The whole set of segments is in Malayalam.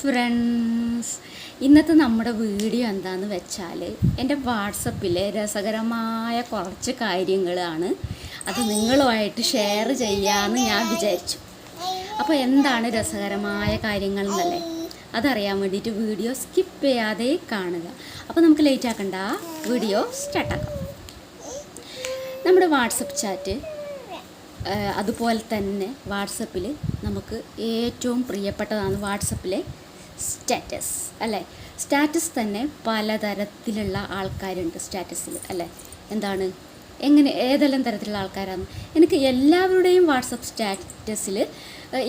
ഫ്രണ്ട്സ് ഇന്നത്തെ നമ്മുടെ വീഡിയോ എന്താണെന്ന് വെച്ചാൽ എന്റെ വാട്സപ്പിലെ രസകരമായ കുറച്ച് കാര്യങ്ങളാണ് അത് നിങ്ങളുമായിട്ട് ഷെയർ ചെയ്യാമെന്ന് ഞാൻ വിചാരിച്ചു. അപ്പോൾ എന്താണ് രസകരമായ കാര്യങ്ങൾ എന്നല്ലേ? അതറിയാൻ വേണ്ടിയിട്ട് വീഡിയോ സ്കിപ്പ് ചെയ്യാതെ കാണുക. അപ്പോൾ നമുക്ക് ലേറ്റ് ആക്കണ്ട. വീഡിയോ സ്റ്റാർട്ടാക്കാം നമ്മുടെ വാട്സപ്പ് ചാറ്റ് അതുപോലെ തന്നെ വാട്സപ്പിൽ നമുക്ക് ഏറ്റവും പ്രിയപ്പെട്ടതാണ് വാട്സപ്പിലെ സ്റ്റാറ്റസ് അല്ലേ? സ്റ്റാറ്റസ് തന്നെ പലതരത്തിലുള്ള ആൾക്കാരുണ്ട് സ്റ്റാറ്റസിൽ അല്ലേ? എന്താണ്? എങ്ങനെ ഏതെല്ലാം തരത്തിലുള്ള ആൾക്കാരാണ്? എനിക്ക് എല്ലാവരുടെയും വാട്സപ്പ് സ്റ്റാറ്റസിൽ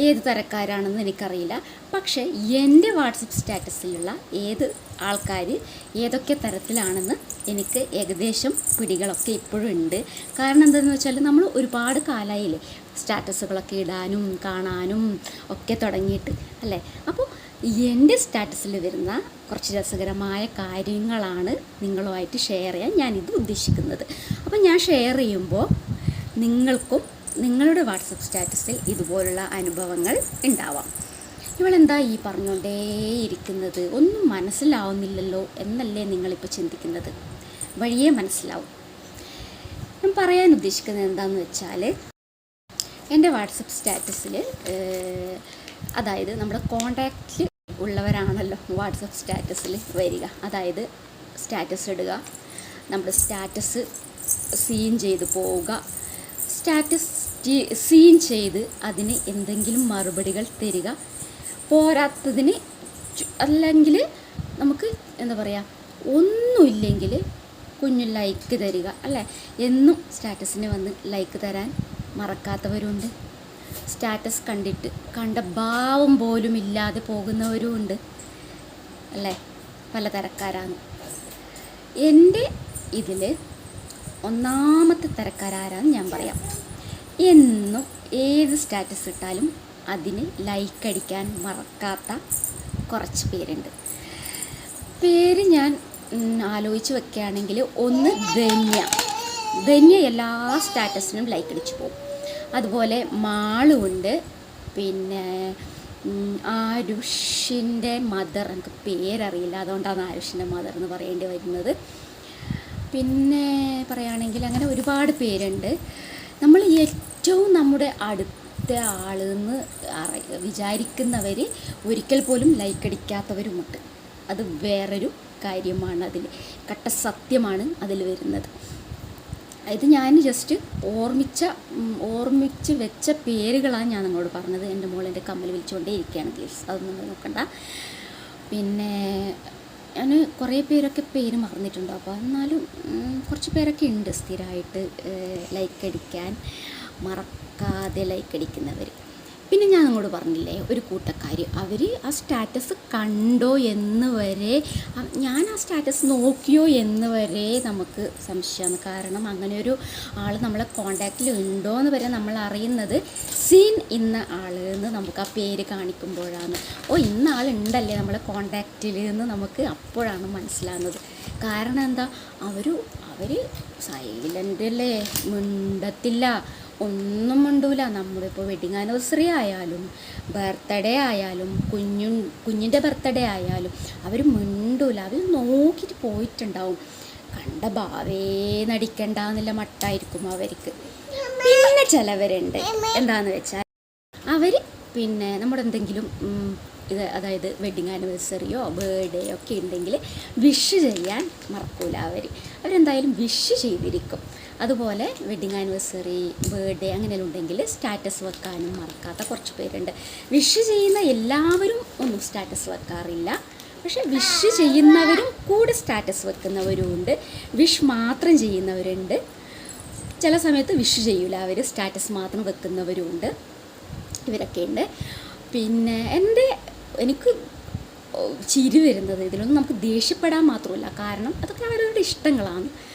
ഏത് തരക്കാരാണെന്ന് എനിക്കറിയില്ല. പക്ഷേ എന്റെ വാട്സപ്പ് സ്റ്റാറ്റസിലുള്ള ഏത് ആൾക്കാർ ഏതൊക്കെ തരത്തിലാണെന്ന് എനിക്ക് ഏകദേശം പിടികളൊക്കെ ഇപ്പോഴും ഉണ്ട്. കാരണം എന്താണെന്ന് വെച്ചാൽ നമ്മൾ ഒരുപാട് കാലമായില്ലേ സ്റ്റാറ്റസുകളൊക്കെ ഇടാനും കാണാനും ഒക്കെ തുടങ്ങിയിട്ട് അല്ലേ? അപ്പോൾ എന്റെ സ്റ്റാറ്റസിൽ വരുന്ന കുറച്ച് രസകരമായ കാര്യങ്ങളാണ് നിങ്ങളുമായിട്ട് ഷെയർ ചെയ്യാൻ ഞാനിത് ഉദ്ദേശിക്കുന്നത്. അപ്പം ഞാൻ ഷെയർ ചെയ്യുമ്പോൾ നിങ്ങൾക്കും നിങ്ങളുടെ വാട്സപ്പ് സ്റ്റാറ്റസിൽ ഇതുപോലുള്ള അനുഭവങ്ങൾ ഉണ്ടാവാം. ഇവളെന്താ ഈ പറഞ്ഞുകൊണ്ടേയിരിക്കുന്നത്? ഒന്നും മനസ്സിലാവുന്നില്ലല്ലോ എന്നല്ലേ നിങ്ങളിപ്പോൾ ചിന്തിക്കുന്നത്? വഴിയേ മനസ്സിലാവും. ഞാൻ പറയാൻ ഉദ്ദേശിക്കുന്നത് എന്താണെന്ന് വെച്ചാൽ എന്റെ വാട്സപ്പ് സ്റ്റാറ്റസിൽ അതായത് നമ്മുടെ കോണ്ടാക്റ്റിൽ ഉള്ളവരാണല്ലോ വാട്സപ്പ് സ്റ്റാറ്റസിൽ വരിക. അതായത് സ്റ്റാറ്റസ് ഇടുക. നമ്മുടെ സ്റ്റാറ്റസ് സീൻ ചെയ്ത് പോവുക. സ്റ്റാറ്റസ് സീൻ ചെയ്ത് അതിന് എന്തെങ്കിലും മറുപടികൾ തരിക. പോരാത്തതിന് അല്ലെങ്കിൽ നമുക്ക് എന്താ പറയുക ഒന്നുമില്ലെങ്കിൽ കുഞ്ഞു ലൈക്ക് തരിക അല്ലേ? എന്നും സ്റ്റാറ്റസിന് വന്ന് ലൈക്ക് തരാൻ മറക്കാത്തവരുണ്ട്. സ്റ്റാറ്റസ് കണ്ടിട്ട് കണ്ട ഭാവം പോലും ഇല്ലാതെ പോകുന്നവരും ഉണ്ട്. അല്ലേ? പലതരക്കാരാണ് എന്റെ ഇതിൽ ഒന്നാമത്തെ തരക്കാരാരാന്ന് ഞാൻ പറയാം. എന്നും ഏത് സ്റ്റാറ്റസ് ഇട്ടാലും അതിന് ലൈക്ക് അടിക്കാൻ മറക്കാത്ത കുറച്ച് പേരുണ്ട്. പേര് ഞാൻ ആലോചിച്ച് വെക്കുകയാണെങ്കിൽ ഒന്ന് ധന്യ. ധന്യ എല്ലാ സ്റ്റാറ്റസിനും ലൈക്ക് അടിച്ചു പോകും. അതുപോലെ മാളുണ്ട്. പിന്നെ ആരുഷിന്റെ മദർ എനിക്ക് പേരറിയില്ല. അതുകൊണ്ടാണ് ആരുഷിന്റെ മദർ എന്ന് പറയേണ്ടി വരുന്നത്. പിന്നെ പറയുകയാണെങ്കിൽ അങ്ങനെ ഒരുപാട് പേരുണ്ട്. നമ്മൾ ഏറ്റവും നമ്മുടെ അടുത്ത ആളെന്ന് വിചാരിക്കുന്നവർ ഒരിക്കൽ പോലും ലൈക്ക് അടിക്കാത്തവരുമുണ്ട്. അത് വേറൊരു കാര്യമാണ് അതിൽ കട്ട സത്യമാണ് അതിൽ വരുന്നത്. ഇത് ഞാൻ ജസ്റ്റ് ഓർമ്മിച്ച ഓർമ്മിച്ച് വെച്ച പേരുകളാണ് ഞാൻ നിങ്ങളോട് പറഞ്ഞത്. എന്റെ മോൾ എന്റെ കമ്മൽ വിളിച്ചുകൊണ്ടേ ഇരിക്കുകയാണ് പ്ലീസ് അതൊന്നും നോക്കണ്ട. പിന്നെ ഞാൻ കുറേ പേരൊക്കെ പേര് മറന്നിട്ടുണ്ട്? അപ്പോൾ എന്നാലും കുറച്ച് പേരൊക്കെ ഉണ്ട് സ്ഥിരമായിട്ട് ലൈക്ക് അടിക്കാൻ. മറക്കാതെ ലൈക്ക് അടിക്കുന്നവർ പിന്നെ ഞാൻ അങ്ങോട്ട് പറഞ്ഞില്ലേ ഒരു കൂട്ടക്കാർ അവർ ആ സ്റ്റാറ്റസ് കണ്ടോ എന്ന് വരെ ഞാൻ ആ സ്റ്റാറ്റസ് നോക്കിയോ എന്ന് വരെ നമുക്ക് സംശയമാണ്. കാരണം അങ്ങനെ ഒരു ആൾ നമ്മളെ കോണ്ടാക്റ്റിൽ ഉണ്ടോ എന്ന് വരെ നമ്മൾ അറിയുന്നത് സീൻ ഇന്ന ആൾ എന്ന് നമുക്ക് ആ പേര് കാണിക്കുമ്പോഴാണ്. ഓ ഇന്ന ആൾ ഉണ്ടല്ലേ നമ്മളെ കോണ്ടാക്റ്റിൽ എന്ന് നമുക്ക് അപ്പോഴാണ് മനസ്സിലാകുന്നത് കാരണം എന്താ അവർ അവർ സൈലന്റ് അല്ലേ മിണ്ടത്തില്ല. ഒന്നും മിണ്ടൂല. നമ്മളിപ്പോൾ വെഡിങ് ആനിവേഴ്സറി ആയാലും ബർത്ത്ഡേ ആയാലും കുഞ്ഞു കുഞ്ഞിന്റെ ബർത്ത്ഡേ ആയാലും അവർ മിണ്ടൂല. അവർ നോക്കിയിട്ട് പോയിട്ടുണ്ടാവും. കണ്ട ഭാവേ നടിക്കണ്ട എന്നുള്ള മട്ടായിരിക്കും അവർക്ക്. പിന്നെ ചിലവരുണ്ട്. എന്താന്ന് വെച്ചാൽ അവർ പിന്നെ നമ്മുടെ എന്തെങ്കിലും ഇത് അതായത് വെഡിങ് ആനിവേഴ്സറിയോ ബർത്ത്ഡേ ഒക്കെ ഉണ്ടെങ്കിൽ വിഷ് ചെയ്യാൻ മറക്കൂല അവർ അവരെന്തായാലും വിഷ് ചെയ്തിരിക്കും. അതുപോലെ വെഡിങ് ആനിവേഴ്സറി ബർത്ത്ഡേ അങ്ങനെ ഉണ്ടെങ്കിൽ സ്റ്റാറ്റസ് വെക്കാനും മറക്കാത്ത കുറച്ച് പേരുണ്ട്. വിഷ് ചെയ്യുന്ന എല്ലാവരും ഒന്നും സ്റ്റാറ്റസ് വെക്കാറില്ല. പക്ഷെ വിഷ് ചെയ്യുന്നവരും കൂടെ സ്റ്റാറ്റസ് വെക്കുന്നവരും ഉണ്ട്. വിഷ് മാത്രം ചെയ്യുന്നവരുണ്ട്. ചില സമയത്ത് വിഷ് ചെയ്യൂല. അവർ സ്റ്റാറ്റസ് മാത്രം വെക്കുന്നവരും ഉണ്ട്. ഇവരൊക്കെ ഉണ്ട് പിന്നെ എന്റെ എനിക്ക് ചിരി വരുന്നത് ഇതിലൊന്നും നമുക്ക് ദേഷ്യപ്പെടാൻ മാത്രമല്ല. കാരണം അതൊക്കെ അവരവരുടെ ഇഷ്ടങ്ങളാണ്.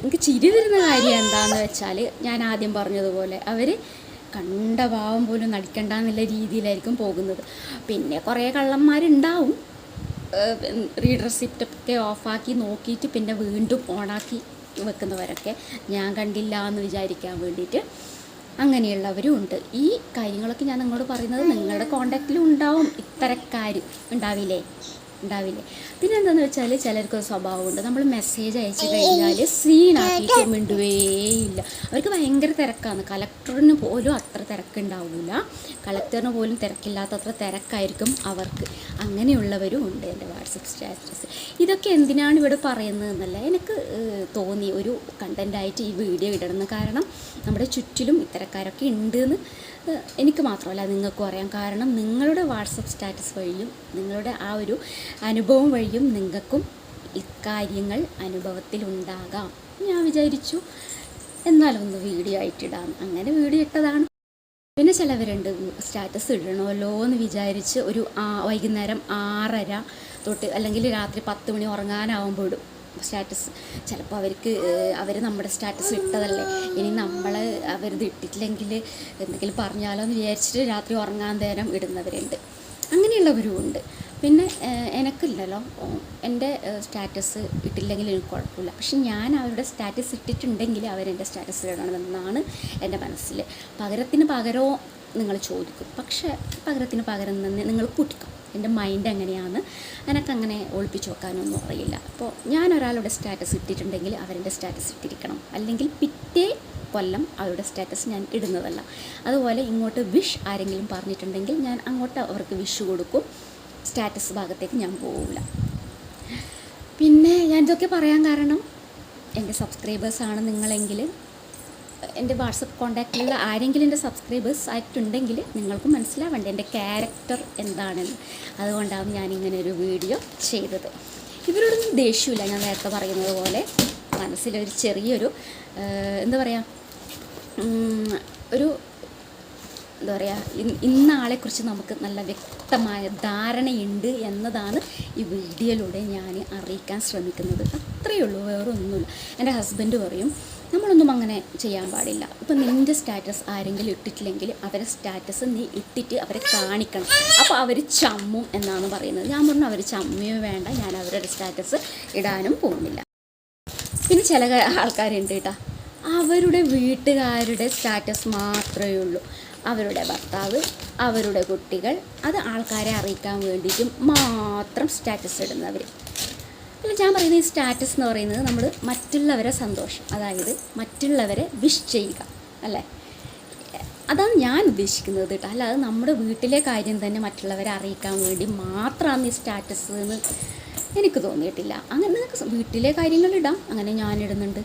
എനിക്ക് ചിരി വരുന്ന കാര്യം എന്താന്ന് വെച്ചാൽ ഞാൻ ആദ്യം പറഞ്ഞതുപോലെ അവർ കണ്ട ഭാവം പോലും നടിക്കണ്ട എന്നുള്ള രീതിയിലായിരിക്കും പോകുന്നത്. പിന്നെ കുറേ കള്ളന്മാരുണ്ടാവും. റീഡർഷിപ്പ് ഒക്കെ ഓഫാക്കി നോക്കിയിട്ട് പിന്നെ വീണ്ടും ഓണാക്കി വെക്കുന്നവരൊക്കെ ഞാൻ കണ്ടില്ല എന്ന് വിചാരിക്കാൻ വേണ്ടിയിട്ട് അങ്ങനെയുള്ളവരും ഉണ്ട്. ഈ കാര്യങ്ങളൊക്കെ ഞാൻ നിങ്ങളോട് പറയുന്നത് നിങ്ങളുടെ കോണ്ടാക്റ്റിലും ഉണ്ടാവും. ഇത്തരക്കാർ ഉണ്ടാവില്ലേ? ഉണ്ടാവില്ലേ? പിന്നെ എന്താണെന്ന് വെച്ചാൽ ചിലർക്ക് സ്വഭാവമുണ്ട്. നമ്മൾ മെസ്സേജ് അയച്ചു കഴിഞ്ഞാൽ സീനാക്കിയിട്ട് മിണ്ടുവേയില്ല. അവർക്ക് ഭയങ്കര തിരക്കാണ്. കളക്ടറിന് പോലും അത്ര തിരക്കുണ്ടാവില്ല കളക്ടറിന് പോലും തിരക്കില്ലാത്തത്ര തിരക്കായിരിക്കും അവർക്ക്. അങ്ങനെയുള്ളവരും ഉണ്ട് എന്റെ വാട്സപ്പ് സ്റ്റാറ്റസ്. ഇതൊക്കെ എന്തിനാണ് ഇവിടെ പറയുന്നതെന്നല്ല എനിക്ക് തോന്നി. ഒരു കണ്ടന്റായിട്ട് ഈ വീഡിയോ ഇടണം. കാരണം നമ്മുടെ ചുറ്റിലും ഇത്തരക്കാരൊക്കെ ഉണ്ട് എന്ന് എനിക്ക് മാത്രമല്ല നിങ്ങൾക്കും അറിയാം. കാരണം നിങ്ങളുടെ വാട്സപ്പ് സ്റ്റാറ്റസ് വഴിയും നിങ്ങളുടെ ആ ഒരു അനുഭവം വഴിയും നിങ്ങൾക്കും ഇക്കാര്യങ്ങൾ അനുഭവത്തിലുണ്ടാകാം ഞാൻ വിചാരിച്ചു എന്നാലൊന്ന് വീഡിയോ ആയിട്ടിടാം അങ്ങനെ വീഡിയോ ഇട്ടതാണ്. പിന്നെ ചിലവരുണ്ട് സ്റ്റാറ്റസ് ഇടണമല്ലോ എന്ന് വിചാരിച്ച് ഒരു വൈകുന്നേരം ആറര തൊട്ട് അല്ലെങ്കിൽ രാത്രി പത്ത് മണി ഉറങ്ങാനാവുമ്പോൾ ഇടും സ്റ്റാറ്റസ്. ചിലപ്പോൾ അവർക്ക് അവർ നമ്മുടെ സ്റ്റാറ്റസ് ഇട്ടതല്ലേ? ഇനി നമ്മൾ അവരിത് ഇട്ടിട്ടില്ലെങ്കിൽ എന്തെങ്കിലും പറഞ്ഞാലോ എന്ന് വിചാരിച്ചിട്ട് രാത്രി ഉറങ്ങാൻ നേരം ഇടുന്നവരുണ്ട്. അങ്ങനെയുള്ളവരും ഉണ്ട്. പിന്നെ എനക്കില്ലല്ലോ. എന്റെ സ്റ്റാറ്റസ് ഇട്ടില്ലെങ്കിൽ എനിക്ക് കുഴപ്പമില്ല. പക്ഷെ ഞാൻ അവരുടെ സ്റ്റാറ്റസ് ഇട്ടിട്ടുണ്ടെങ്കിൽ അവരെന്റെ സ്റ്റാറ്റസ് ഇടണമെന്നാണ് എന്റെ മനസ്സിൽ പകരത്തിന് പകരമോ നിങ്ങൾ ചോദിക്കും. പക്ഷേ പകരത്തിന് പകരം തന്നെ നിങ്ങൾ കൂട്ടിക്കും എന്റെ മൈൻഡ് എങ്ങനെയാണ്? എനക്കങ്ങനെ ഒളിപ്പിച്ച് വെക്കാനൊന്നും അറിയില്ല. അപ്പോൾ ഞാൻ ഒരാളുടെ സ്റ്റാറ്റസ് ഇട്ടിട്ടുണ്ടെങ്കിൽ അവരുടെ സ്റ്റാറ്റസ് ഇട്ടിരിക്കണം. അല്ലെങ്കിൽ പിറ്റേ കൊല്ലം അവരുടെ സ്റ്റാറ്റസ് ഞാൻ ഇടുന്നതല്ല. അതുപോലെ ഇങ്ങോട്ട് വിഷ് ആരെങ്കിലും പറഞ്ഞിട്ടുണ്ടെങ്കിൽ ഞാൻ അങ്ങോട്ട് അവർക്ക് വിഷ് കൊടുക്കും. സ്റ്റാറ്റസ് ഭാഗത്തേക്ക് ഞാൻ പോവില്ല പിന്നെ ഞാൻ ഇതൊക്കെ പറയാൻ കാരണം എന്റെ സബ്സ്ക്രൈബേഴ്സാണ് നിങ്ങളെങ്കിൽ എന്റെ വാട്സപ്പ് കോണ്ടാക്റ്റിലുള്ള ആരെങ്കിലും എന്റെ സബ്സ്ക്രൈബേഴ്സ് ആയിട്ടുണ്ടെങ്കിൽ നിങ്ങൾക്ക് മനസ്സിലാവേണ്ട എന്റെ ക്യാരക്ടർ എന്താണെന്ന്. അതുകൊണ്ടാണ് ഞാനിങ്ങനെ ഒരു വീഡിയോ ചെയ്തത്. ഇവരോടൊന്നും ദേഷ്യമില്ല ഞാൻ നേരത്തെ പറയുന്നത് പോലെ. മനസ്സിലൊരു ചെറിയൊരു എന്താ പറയുക ഒരു എന്താ പറയുക ഇന്നാളെക്കുറിച്ച് നമുക്ക് നല്ല വ്യക്തമായ ധാരണയുണ്ട് എന്നതാണ് ഈ വീഡിയോയിലൂടെ ഞാൻ അറിയിക്കാൻ ശ്രമിക്കുന്നത്. അത്രയേ ഉള്ളൂ വേറെ ഒന്നുമില്ല എന്റെ ഹസ്ബൻഡ് പറയും നമ്മളൊന്നും അങ്ങനെ ചെയ്യാൻ പാടില്ല. ഇപ്പം നിന്റെ സ്റ്റാറ്റസ് ആരെങ്കിലും ഇട്ടിട്ടില്ലെങ്കിൽ അവരെ സ്റ്റാറ്റസ് നീ ഇട്ടിട്ട് അവരെ കാണിക്കണം. അപ്പോൾ അവർ ചമ്മും എന്നാണ് പറയുന്നത്. ഞാൻ പറഞ്ഞു അവർ ചമ്മിയോ വേണ്ട ഞാൻ അവരുടെ സ്റ്റാറ്റസ് ഇടാനും പോകുന്നില്ല. പിന്നെ ചില ആൾക്കാരുണ്ട് കേട്ടോ. അവരുടെ വീട്ടുകാരുടെ സ്റ്റാറ്റസ് മാത്രമേ ഉള്ളൂ. അവരുടെ ഭർത്താവ് അവരുടെ കുട്ടികൾ അത് ആൾക്കാരെ അറിയിക്കാൻ വേണ്ടിയിട്ടും മാത്രം സ്റ്റാറ്റസ് ഇടുന്നവർ അല്ല ഞാൻ പറയുന്ന ഈ സ്റ്റാറ്റസ് എന്ന് പറയുന്നത് നമ്മൾ മറ്റുള്ളവരെ സന്തോഷം. അതായത് മറ്റുള്ളവരെ വിഷ് ചെയ്യുക അല്ലേ? അതാണ് ഞാൻ ഉദ്ദേശിക്കുന്നത് കേട്ടോ. അല്ലാതെ നമ്മുടെ വീട്ടിലെ കാര്യം തന്നെ മറ്റുള്ളവരെ അറിയിക്കാൻ വേണ്ടി മാത്രമാണ് ഈ സ്റ്റാറ്റസ് എന്ന് എനിക്ക് തോന്നിയിട്ടില്ല. അങ്ങനെ വീട്ടിലെ കാര്യങ്ങൾ ഇടാം. അങ്ങനെ ഞാൻ ഇടുന്നുണ്ട്.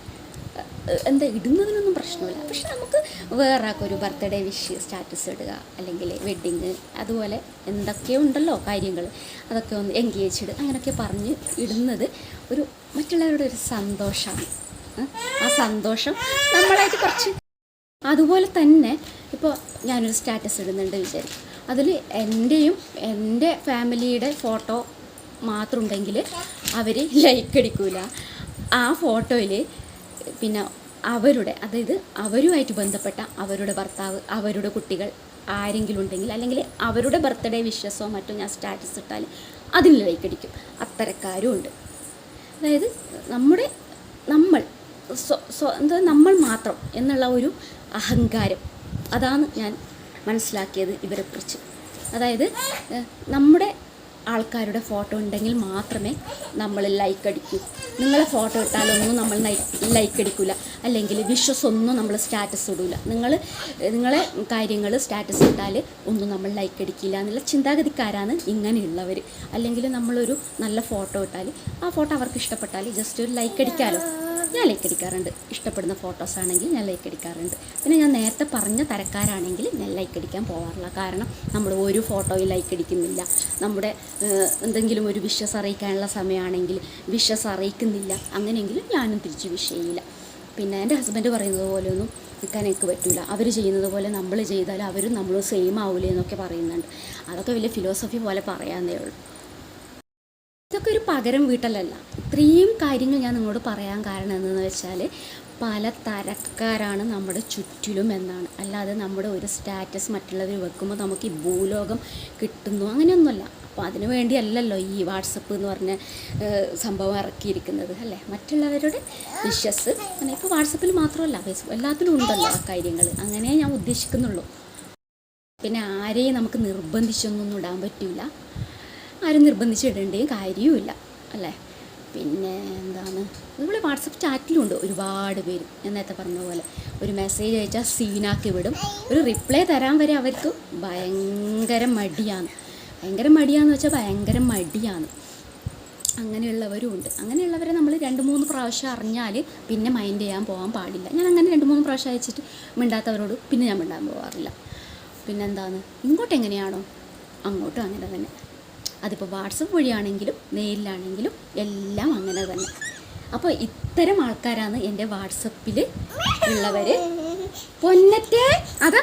എന്താ ഇടുന്നതിനൊന്നും പ്രശ്നമില്ല. പക്ഷെ നമുക്ക് വേറെ ഒരു ബർത്ത്ഡേ വിഷ് സ്റ്റാറ്റസ് ഇടുക അല്ലെങ്കിൽ വെഡ്ഡിങ് അതുപോലെ എന്തൊക്കെയോ ഉണ്ടല്ലോ കാര്യങ്ങൾ അതൊക്കെ ഒന്ന് എൻഗേജ് ഇടുക അങ്ങനെയൊക്കെ പറഞ്ഞ് ഇടുന്നത് ഒരു മറ്റുള്ളവരുടെ ഒരു സന്തോഷമാണ്. ആ സന്തോഷം നമ്മളായിട്ട് കുറച്ച് അതുപോലെ തന്നെ ഇപ്പോൾ ഞാനൊരു സ്റ്റാറ്റസ് ഇടുന്നുണ്ട് വിചാരിക്കും. അതിൽ എന്റെയും എന്റെ ഫാമിലിയുടെ ഫോട്ടോ മാത്രം ഉണ്ടെങ്കിൽ അവർ ലൈക്ക് അടിക്കൂല. ആ ഫോട്ടോയിൽ പിന്നെ അവരുടെ അതായത് അവരുമായിട്ട് ബന്ധപ്പെട്ട അവരുടെ ഭർത്താവ് അവരുടെ കുട്ടികൾ ആരെങ്കിലും ഉണ്ടെങ്കിൽ അല്ലെങ്കിൽ അവരുടെ ബർത്ത്ഡേ വിഷസോ മറ്റോ ഞാൻ സ്റ്റാറ്റസ് ഇട്ടാൽ അതിന് ലൈക്ക് അടിക്കും. അത്തരക്കാരും ഉണ്ട്. അതായത് നമ്മുടെ നമ്മൾ എന്താ നമ്മൾ മാത്രം എന്നുള്ള ഒരു അഹങ്കാരം. അതാണ് ഞാൻ മനസ്സിലാക്കിയത് ഇവരെക്കുറിച്ച്. അതായത് നമ്മുടെ ആൾക്കാരുടെ ഫോട്ടോ ഉണ്ടെങ്കിൽ മാത്രമേ നമ്മൾ ലൈക്ക് അടിക്കൂ. നിങ്ങളെ ഫോട്ടോ ഇട്ടാലൊന്നും നമ്മൾ ലൈക്ക് അടിക്കില്ല അല്ലെങ്കിൽ വിഷസ് ഒന്നും നമ്മൾ സ്റ്റാറ്റസ് ഇടില്ല നിങ്ങൾ നിങ്ങളെ കാര്യങ്ങൾ സ്റ്റാറ്റസ് ഇട്ടാൽ ഒന്നും നമ്മൾ ലൈക്ക് അടിക്കില്ല എന്നുള്ള ചിന്താഗതിക്കാരാണ് ഇങ്ങനെയുള്ളവർ അല്ലെങ്കിൽ നമ്മളൊരു നല്ല ഫോട്ടോ ഇട്ടാൽ ആ ഫോട്ടോ അവർക്ക് ഇഷ്ടപ്പെട്ടാൽ ജസ്റ്റ് ഒരു ലൈക്ക് അടിക്കാമല്ലോ ഞാൻ ലൈക്ക് അടിക്കാറുണ്ട്. ഇഷ്ടപ്പെടുന്ന ഫോട്ടോസ് ആണെങ്കിൽ ഞാൻ ലൈക്ക് അടിക്കാറുണ്ട്. പിന്നെ ഞാൻ നേരത്തെ പറഞ്ഞ തരക്കാരാണെങ്കിൽ ഞാൻ ലൈക്ക് അടിക്കാൻ പോകാറില്ല കാരണം നമ്മൾ ഒരു ഫോട്ടോയിൽ ലൈക്ക് അടിക്കുന്നില്ല. നമ്മുടെ എന്തെങ്കിലും ഒരു വിഷസ് അറിയിക്കാനുള്ള സമയമാണെങ്കിൽ വിഷസ് അറിയിക്കുന്നില്ല. അങ്ങനെയെങ്കിലും ഞാനും തിരിച്ച് വിഷ് ചെയ്യില്ല. പിന്നെ എന്റെ ഹസ്ബൻഡ് പറയുന്നത് പോലെയൊന്നും നിൽക്കാൻ എനിക്ക് പറ്റില്ല അവർ ചെയ്യുന്നത് പോലെ നമ്മൾ ചെയ്താൽ അവരും നമ്മളും സെയിം ആവില്ലേ എന്നൊക്കെ പറയുന്നുണ്ട്. അതൊക്കെ വലിയ ഫിലോസഫി പോലെ പറയാന്നേ ഉള്ളൂ. ഇതൊക്കെ ഒരു പകരം വീട്ടലല്ല. ഇത്രയും കാര്യങ്ങൾ ഞാൻ നിങ്ങളോട് പറയാൻ കാരണം എന്തെന്ന് വെച്ചാൽ പല തരക്കാരാണ് നമ്മുടെ ചുറ്റിലും എന്നാണ്. അല്ലാതെ നമ്മുടെ ഒരു സ്റ്റാറ്റസ് മറ്റുള്ളവർ വെക്കുമ്പോൾ നമുക്ക് ഈ ഭൂലോകം കിട്ടുന്നു അങ്ങനെയൊന്നുമല്ല. അപ്പോൾ അതിനു വേണ്ടിയല്ലല്ലോ ഈ വാട്സപ്പ് എന്ന് പറഞ്ഞ സംഭവം ഇറക്കിയിരിക്കുന്നത് അല്ലേ? മറ്റുള്ളവരുടെ വിഷസ് അങ്ങനെ ഇപ്പോൾ വാട്സപ്പിൽ മാത്രമല്ല ഫേസ്ബുക്ക് എല്ലാത്തിലും ഉണ്ടല്ലോ ആ കാര്യങ്ങൾ അങ്ങനെ ഞാൻ ഉദ്ദേശിക്കുന്നുള്ളൂ. പിന്നെ ആരെയും നമുക്ക് നിർബന്ധിച്ചൊന്നും ഇടാൻ പറ്റില്ല ആരും നിർബന്ധിച്ചിടേണ്ട കാര്യവുമില്ല അല്ലേ? പിന്നെ എന്താണ്? നമ്മൾ വാട്സപ്പ് ചാറ്റിലുണ്ട് ഒരുപാട് പേര്. ഞാൻ നേരത്തെ പറഞ്ഞ പോലെ ഒരു മെസ്സേജ് അയച്ചാൽ സീനാക്കി വിടും. ഒരു റിപ്ലൈ തരാൻ വരെ അവർക്ക് ഭയങ്കര മടിയാണ്. ഭയങ്കര മടിയാന്ന് വെച്ചാൽ ഭയങ്കര മടിയാണ്. അങ്ങനെയുള്ളവരും ഉണ്ട്. അങ്ങനെയുള്ളവരെ നമ്മൾ രണ്ട് മൂന്ന് പ്രാവശ്യം അറിഞ്ഞാൽ പിന്നെ മൈൻഡ് ചെയ്യാൻ പോകാൻ പാടില്ല. ഞാൻ അങ്ങനെ രണ്ട് മൂന്ന് പ്രാവശ്യം അയച്ചിട്ട് മിണ്ടാത്തവരോട് പിന്നെ ഞാൻ മിണ്ടാൻ പോകാറില്ല പിന്നെന്താണ്? ഇങ്ങോട്ട് എങ്ങനെയാണോ അങ്ങോട്ടും അങ്ങനെ തന്നെ. അതിപ്പോൾ വാട്സപ്പ് വഴിയാണെങ്കിലും മെയിലിലാണെങ്കിലും എല്ലാം അങ്ങനെ തന്നെ. അപ്പോൾ ഇത്തരം ആൾക്കാരാണ് എന്റെ വാട്സപ്പിൽ ഉള്ളവർ പൊന്നറ്റേ അത.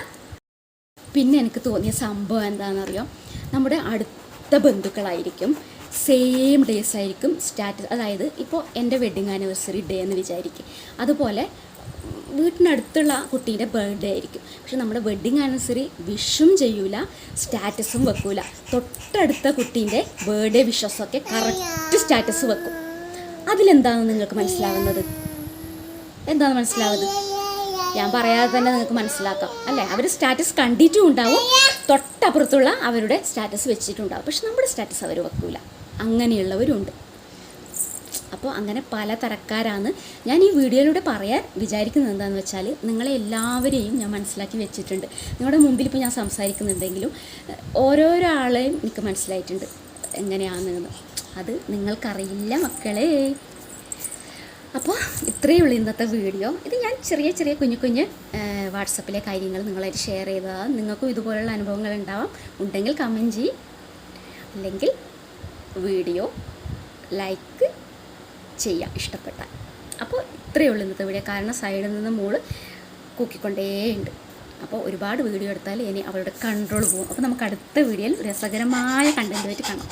പിന്നെ എനിക്ക് തോന്നിയ സംഭവം എന്താണെന്നറിയോ? നമ്മുടെ അടുത്ത ബന്ധുക്കളായിരിക്കും. സെയിം ഡേയ്സ് ആയിരിക്കും സ്റ്റാറ്റസ് അതായത് ഇപ്പോൾ എന്റെ വെഡിങ് ആനിവേഴ്സറി ഡേ എന്ന് വിചാരിക്കും. അതുപോലെ വീട്ടിനടുത്തുള്ള കുട്ടീന്റെ ബർത്ത്ഡേ ആയിരിക്കും. പക്ഷെ നമ്മുടെ വെഡ്ഡിങ് ആനിവേഴ്സറി വിഷും ചെയ്യൂല സ്റ്റാറ്റസും വെക്കൂല. തൊട്ടടുത്ത കുട്ടീന്റെ ബർത്ത്ഡേ വിഷസൊക്കെ കറക്റ്റ് സ്റ്റാറ്റസ് വെക്കും. അതിലെന്താണ് നിങ്ങൾക്ക് മനസ്സിലാവുന്നത്? എന്താണ് മനസ്സിലാവുന്നത്? ഞാൻ പറയാതെ തന്നെ നിങ്ങൾക്ക് മനസ്സിലാക്കാം അല്ലേ? അവർ സ്റ്റാറ്റസ് കണ്ടിട്ടും ഉണ്ടാവും തൊട്ടപ്പുറത്തുള്ള അവരുടെ സ്റ്റാറ്റസ് വെച്ചിട്ടുണ്ടാവും. പക്ഷെ നമ്മുടെ സ്റ്റാറ്റസ് അവർ വെക്കൂല. അങ്ങനെയുള്ളവരുണ്ട്. അപ്പോൾ അങ്ങനെ പല തരക്കാരാണ് ഞാൻ ഈ വീഡിയോയിലൂടെ പറയാൻ വിചാരിക്കുന്നത് എന്താണെന്ന് വെച്ചാൽ നിങ്ങളെ എല്ലാവരെയും ഞാൻ മനസ്സിലാക്കി വെച്ചിട്ടുണ്ട്. നിങ്ങളുടെ മുമ്പിൽ ഇപ്പോൾ ഞാൻ സംസാരിക്കുന്നുണ്ടെങ്കിലും ഓരോരാളെയും എനിക്ക് മനസ്സിലായിട്ടുണ്ട്. എങ്ങനെയാണെന്ന്. അത് നിങ്ങൾക്കറിയില്ല മക്കളെ. അപ്പോൾ ഇത്രയേ ഉള്ളൂ ഇന്നത്തെ വീഡിയോ. ഇത് ഞാൻ ചെറിയ ചെറിയ കുഞ്ഞു കുഞ്ഞ് വാട്സപ്പിലെ കാര്യങ്ങൾ നിങ്ങളായിട്ട് ഷെയർ ചെയ്തതാണ് നിങ്ങൾക്കും ഇതുപോലുള്ള അനുഭവങ്ങൾ ഉണ്ടാവാം. ഉണ്ടെങ്കിൽ കമന്റ് ചെയ്യും. അല്ലെങ്കിൽ വീഡിയോ ലൈക്ക് ചെയ്യാം ഇഷ്ടപ്പെട്ടാൽ. അപ്പോൾ ഇത്രയേ ഉള്ളൂ ഇന്നത്തെ വീഡിയോ. കാരണം സൈഡിൽ നിന്ന് മോൾ കൂക്കിക്കൊണ്ടേയുണ്ട്. അപ്പോൾ ഒരുപാട് വീഡിയോ എടുത്താൽ ഇനി അവളുടെ കൺട്രോൾ പോകും അപ്പോൾ നമുക്ക് അടുത്ത വീഡിയോയിൽ രസകരമായ കണ്ടന്റുമായിട്ട് കാണാം.